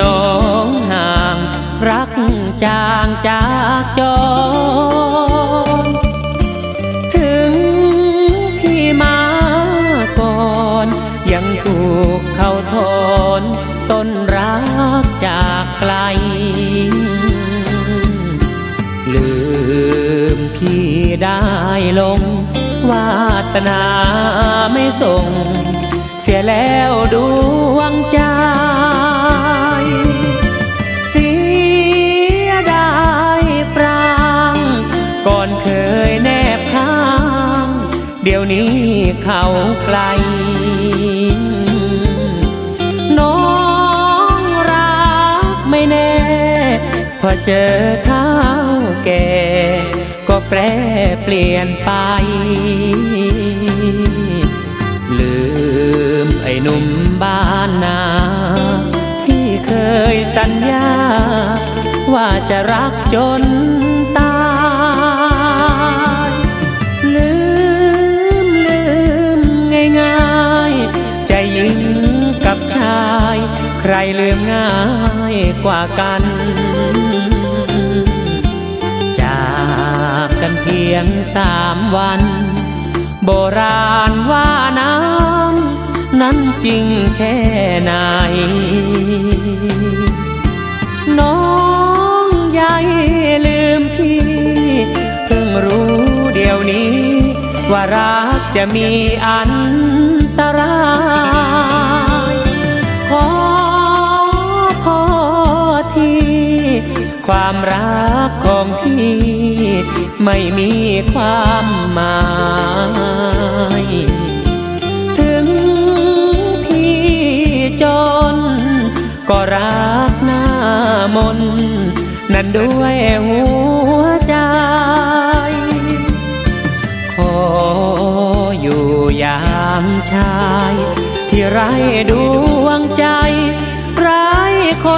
น้องห่าง รักจางจากจรถึงพี่มาก่อน ยังถูกเขาทอนต้นรักจากไกล ลืมพี่ได้ลง วาสนาไม่ส่ง เสียแล้วดวงใจ เดี๋ยวนี้เขาไกล น้องรักไม่แน่ พอเจอเท้าแก่ ก็แปรเปลี่ยนไป ลืมไอ้หนุ่มบ้านนาที่เคยสัญญา ว่าจะรักจน ลืมง่ายกว่ากัน จากกันเพียงสามวัน โบราณว่าน้ำนั้นจริงแค่ไหน น้องใหญ่ลืมพี่ เพิ่งรู้เดี๋ยวนี้ ว่ารักจะมีอันตราย กของพี่ ไม่มีความหมาย ถึงพี่จน ก็รักหน้ามน นั่นด้วยหัวใจ ขออยู่อย่ามชาย ที่ไร้ดวงใจไร้คน